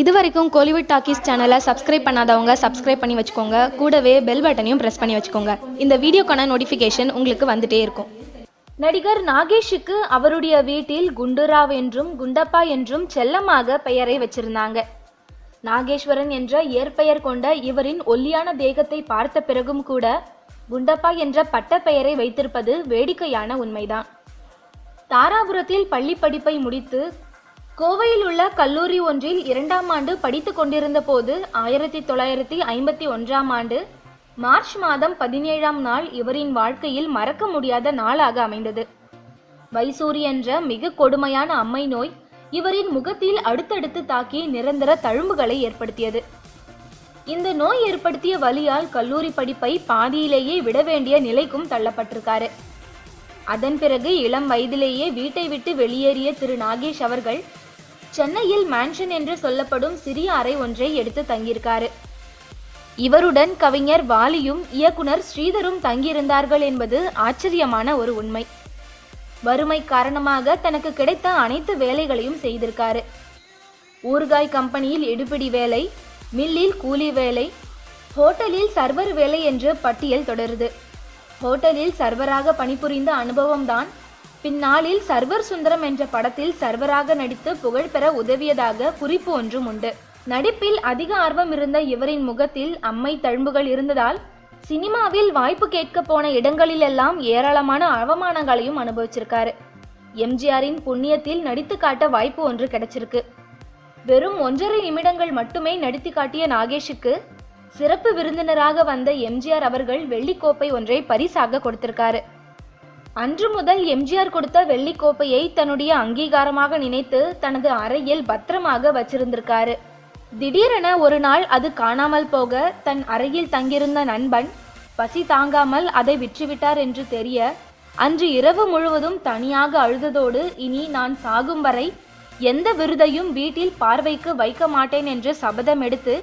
இது வரைக்கும் கோலிவுட் டாக்கீஸ் சேனலை சப்ஸ்கிரைப் பண்ணாதவங்க சப்ஸ்கிரைப் பண்ணி வச்சுக்கோங்க. கூடவே பெல் பட்டனையும் ப்ரெஸ் பண்ணி வச்சுக்கோங்க. இந்த வீடியோக்கான நோட்டிஃபிகேஷன் உங்களுக்கு வந்துட்டே இருக்கும். நடிகர் நாகேஷுக்கு அவருடைய வீட்டில் குண்டுராவ் என்றும் குண்டப்பா என்றும் செல்லமாக பெயரை வச்சிருந்தாங்க. நாகேஸ்வரன் என்ற இயற்பெயர் கொண்ட இவரின் ஒல்லியான தேகத்தை பார்த்த பிறகும் கூட குண்டப்பா என்ற பட்ட பெயரை வைத்திருப்பது வேடிக்கையான உண்மைதான். தாராபுரத்தில் பள்ளி படிப்பை முடித்து கோவையில் உள்ள கல்லூரி ஒன்றில் இரண்டாம் ஆண்டு படித்துக் கொண்டிருந்த போது ஆயிரத்தி தொள்ளாயிரத்தி ஐம்பத்தி ஒன்றாம் ஆண்டு மார்ச் மாதம் பதினேழாம் நாள் இவரின் வாழ்க்கையில் மறக்க முடியாத நாளாக அமைந்தது. வைசூரி என்ற மிக கொடுமையான அம்மை நோய் இவரின் முகத்தில் அடுத்தடுத்து தாக்கி நிரந்தர தழும்புகளை ஏற்படுத்தியது. இந்த நோய் ஏற்படுத்திய வலியால் கல்லூரி படிப்பை பாதியிலேயே விட வேண்டிய நிலைக்கும் தள்ளப்பட்டிருக்காரு. அதன் பிறகு இளம் வயதிலேயே வீட்டை விட்டு வெளியேறிய திரு நாகேஷ் அவர்கள் சென்னையில் மேன்ஷன் என்று சொல்லப்படும் சிறிய அறை ஒன்றை எடுத்து தங்கியிருக்காரு. இவருடன் கவிஞர் வாலியும் இயக்குனர் ஸ்ரீதரும் தங்கியிருந்தார்கள் என்பது ஆச்சரியமான ஒரு உண்மை. வறுமை காரணமாக தனக்கு கிடைத்த அனைத்து வேலைகளையும் செய்திருக்காரு. ஊறுகாய் கம்பெனியில் எடுபிடி வேலை மில்லில் கூலி வேலை ஹோட்டலில் சர்வர் வேலை என்று பட்டியல் தொடருது. ஹோட்டலில் சர்வராக பணிபுரிந்த அனுபவம்தான் பின்னாளில் சர்வர் சுந்தரம் என்ற படத்தில் சர்வராக நடித்து புகழ்பெற உதவியதாக குறிப்பு ஒன்றும் உண்டு. நடிப்பில் அதிக ஆர்வம் இருந்த இவரின் முகத்தில் அம்மை தழும்புகள் இருந்ததால் சினிமாவில் வாய்ப்பு கேட்க போன இடங்களிலெல்லாம் ஏராளமான அவமானங்களையும் அனுபவிச்சிருக்காரு. எம்ஜிஆரின் புண்ணியத்தில் நடித்து காட்ட வாய்ப்பு ஒன்று கிடைச்சிருக்கு. வெறும் ஒன்றரை நிமிடங்கள் மட்டுமே நடித்து காட்டிய நாகேஷுக்கு சிறப்பு விருந்தினராக வந்த எம்ஜிஆர் அவர்கள் வெள்ளிக்கோப்பை ஒன்றை பரிசாக கொடுத்திருக்காரு. அன்று முதல் எம்ஜிஆர் கொடுத்த வெள்ளிக்கோப்பையை தன்னுடைய அங்கீகாரமாக நினைத்து தனது அறையில் பத்திரமாக வச்சிருந்திருக்காரு. திடீரென ஒரு நாள் அது காணாமல் போக தன் அறையில் தங்கியிருந்த நண்பன் பசி தாங்காமல் அதை விற்றுவிட்டார் என்று தெரிய அன்று இரவு முழுவதும் தனியாக அழுததோடு இனி நான் சாகும் வரை எந்த விருதையும் வீட்டில் பார்வைக்கு வைக்க மாட்டேன் என்று சபதம் எடுத்து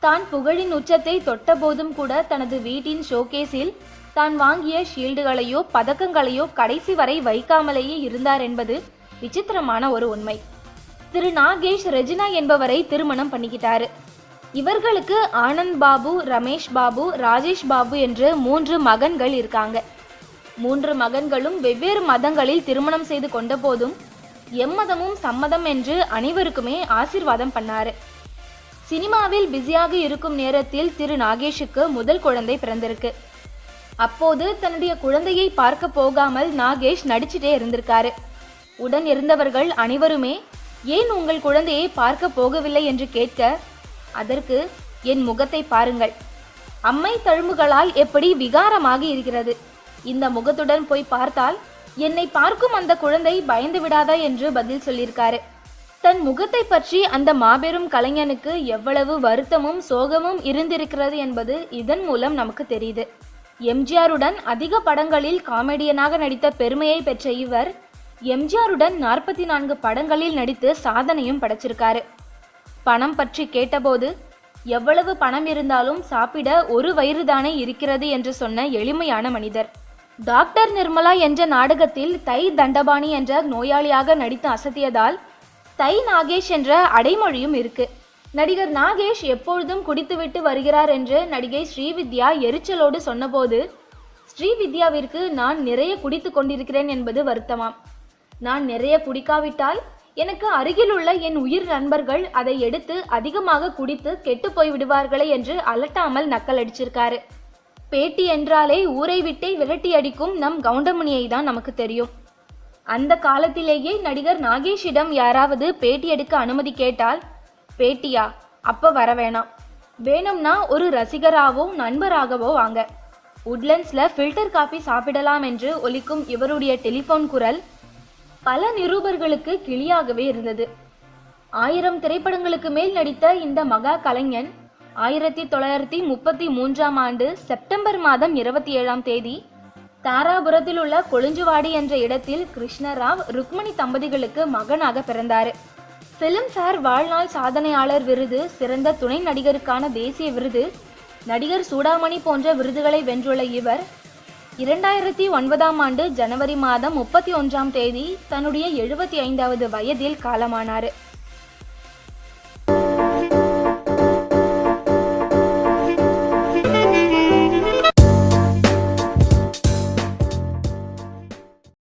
தான் புகழின் உச்சத்தை தொட்டபோதும் கூட தனது வீட்டின் ஷோகேஸில் தான் வாங்கிய ஷீல்டுகளையோ பதக்கங்களையோ கடைசி வரை வைக்காமலேயே இருந்தார் என்பது விசித்திரமான ஒரு உண்மை. திரு நாகேஷ் ரெஜினா என்பவரை திருமணம் பண்ணிக்கிட்டாரு. இவர்களுக்கு ஆனந்த் பாபு ரமேஷ் பாபு ராஜேஷ் பாபு என்று மூன்று மகன்கள் இருக்காங்க. மூன்று மகன்களும் வெவ்வேறு மதங்களில் திருமணம் செய்து கொண்ட போதும் எம்மதமும் சம்மதம் என்று அனைவருக்குமே ஆசிர்வாதம் பண்ணாரு. சினிமாவில் பிஸியாக இருக்கும் நேரத்தில் திரு நாகேஷுக்கு முதல் குழந்தை பிறந்திருக்கு. அப்போது தன்னுடைய குழந்தையை பார்க்க போகாமல் நாகேஷ் நடிச்சிட்டே இருந்திருக்காரு. உடன் இருந்தவர்கள் அனைவருமே ஏன் உங்கள் குழந்தையை பார்க்க போகவில்லை? என்று கேட்க அதற்கு என் முகத்தை பாருங்கள். அம்மை தழும்புகளால் எப்படி விகாரமாக இருக்கிறது. இந்த முகத்துடன் போய் பார்த்தால் என்னை பார்க்கும் அந்த குழந்தை பயந்து விடாதா? என்று பதில் சொல்லியிருக்காரு. தன் முகத்தை பற்றி அந்த மாபெரும் கலைஞனுக்கு எவ்வளவு வருத்தமும் சோகமும் இருந்திருக்கிறது என்பது இதன் மூலம் நமக்கு தெரியுது. எம்ஜிஆருடன் அதிக படங்களில் காமெடியனாக நடித்த பெருமையை பெற்ற இவர் எம்ஜிஆருடன் நாற்பத்தி நான்கு படங்களில் நடித்து சாதனையும் படைச்சிருக்காரு. பணம் பற்றி கேட்டபோது எவ்வளவு பணம் இருந்தாலும் சாப்பிட ஒரு வயிறு தானே இருக்கிறது என்று சொன்ன எளிமையான மனிதர். டாக்டர் நிர்மலா என்ற நாடகத்தில் தை தண்டபாணி என்ற நோயாளியாக நடித்து அசத்தியதால் தை நாகேஷ் என்ற அடைமொழியும் இருக்குது நடிகர் நாகேஷ் எப்பொழுதும் குடித்துவிட்டு வருகிறார் என்று நடிகை ஸ்ரீவித்யா எரிச்சலோடு சொன்னபோது ஸ்ரீவித்யாவிற்கு நான் நிறைய குடித்து கொண்டிருக்கிறேன் என்பது வருத்தமாம் நான் நிறைய குடிக்காவிட்டால் எனக்கு அருகிலுள்ள என் உயிர் நண்பர்கள் அதை எடுத்து அதிகமாக குடித்து கெட்டு போய் விடுவார்களே என்று அலட்டாமல் நக்கல் அடிச்சிருக்காரு பேட்டி என்றாலே ஊரை விட்டே விரட்டி அடிக்கும் நம் கவுண்டமணியை தான் நமக்கு தெரியும். அந்த காலத்திலேயே நடிகர் நாகேஷிடம் யாராவது பேட்டி எடுக்க அனுமதி கேட்டால் பேட்டியா? அப்போ வர வேணாம். வேணும்னா ஒரு ரசிகராவோ நண்பராகவோ வாங்க. உட்லண்ட்ஸில் ஃபில்டர் காபி சாப்பிடலாம் என்று ஒலிக்கும் இவருடைய டெலிஃபோன் குரல் பல நிருபர்களுக்கு கிளியாகவே இருந்தது. ஆயிரம் திரைப்படங்களுக்கு மேல் நடித்த இந்த மகா கலைஞன் ஆயிரத்தி தொள்ளாயிரத்தி முப்பத்தி மூன்றாம் ஆண்டு செப்டம்பர் மாதம் இருபத்தி ஏழாம் தேதி தாராபுரத்தில் உள்ள கொழுஞ்சுவாடி என்ற இடத்தில் கிருஷ்ணராவ் ருக்மணி தம்பதிகளுக்கு மகனாக பிறந்தார். ஃபிலிம்ஃபேர் வாழ்நாள் சாதனையாளர் விருது சிறந்த துணை நடிகருக்கான தேசிய விருது நடிகர் சூடாமணி போன்ற விருதுகளை வென்றுள்ள இவர் இரண்டாயிரத்தி ஒன்பதாம் ஆண்டு ஜனவரி மாதம் முப்பத்தி ஒன்றாம் தேதி தன்னுடைய எழுபத்தி ஐந்தாவது வயதில் காலமானார்.